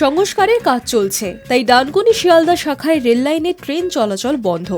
সংস্কারের কাজ চলছে। তাই ডানকুনি শিয়ালদা শাখায় রেললাইনে ট্রেন চলাচল বন্ধ।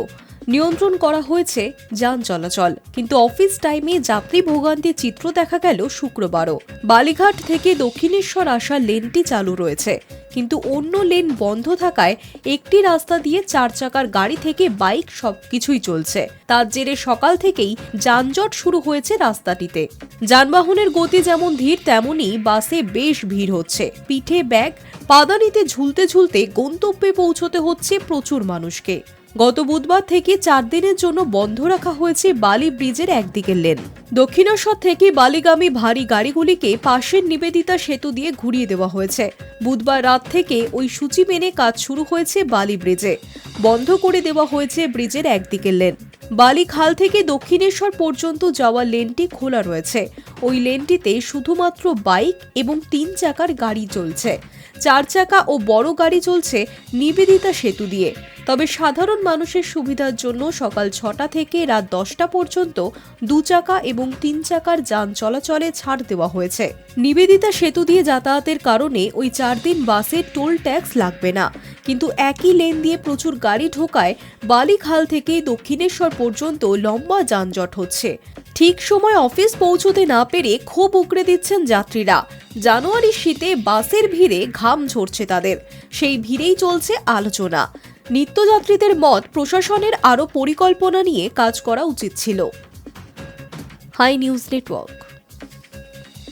নিয়ন্ত্রণ করা হয়েছে যান চলাচল। কিন্তু অফিস টাইমে যাত্রী ভোগান্তির চিত্র দেখা গেল শুক্রবারও। বালিঘাট থেকে দক্ষিণেশ্বর আসা লেনটি চালু রয়েছে। কিন্তু অন্য লেন বন্ধ থাকায় একটি রাস্তা দিয়ে চার চাকার গাড়ি থেকে বাইক সবকিছুই চলছে। তার জেরে সকাল থেকেই যানজট শুরু হয়েছে রাস্তাটিতে। যানবাহনের গতি যেমন ধীর, তেমনই বাসে বেশ ভিড় হচ্ছে। পিঠে ব্যাগ, পাদানিতে ঝুলতে ঝুলতে গন্তব্যে পৌঁছতে হচ্ছে প্রচুর মানুষকে। গত বুধবার থেকে চার দিনের জন্য বন্ধ রাখা হয়েছে বালি ব্রিজের একদিকের লেন। দক্ষিণেশ্বর থেকে বালিগামী ভারী গাড়িগুলিকে পাশের নিবেদিতা সেতু দিয়ে ঘুরিয়ে দেওয়া হয়েছে। বুধবার রাত থেকে ওই সূচি মেনে কাজ শুরু হয়েছে বালি ব্রিজে। বন্ধ করে দেওয়া হয়েছে ব্রিজের একদিকের লেন। বালি খাল থেকে দক্ষিণেশ্বর পর্যন্ত যাওয়া লেনটি খোলা রয়েছে। ওই লেনটিতে শুধুমাত্র বাইক এবং তিন চাকার গাড়ি চলছে। চার চাকা ও বড় গাড়ি চলছে নিবেদিতা সেতু দিয়ে। তবে সাধারণ মানুষের সুবিধার জন্য সকাল ছটা থেকে রাত দশটা পর্যন্ত দু চাকা এবং তিন চাকার যান চলাচলে ছাড় দেওয়া হয়েছে। নিবেদিতা সেতু দিয়ে যাতায়াতের কারণে ওই চার দিন বাসে টোল ট্যাক্স লাগবে না। কিন্তু একই লেন দিয়ে প্রচুর গাড়ি ঢোকায় বালিখাল থেকে দক্ষিণেশ্বর পর্যন্ত লম্বা যানজট হচ্ছে। ঠিক সময় অফিস পৌঁছতে না পেরে ক্ষোভ উগড়ে দিচ্ছেন যাত্রীরা। জানুয়ারি শীতে বাসের ভিড়ে ঘাম ঝরছে তাদের। সেই ভিড়েই চলছে আলোচনা। নিত্যযাত্রীদের মত প্রশাসনের আরও পরিকল্পনা নিয়ে কাজ করা উচিত ছিল। High news network.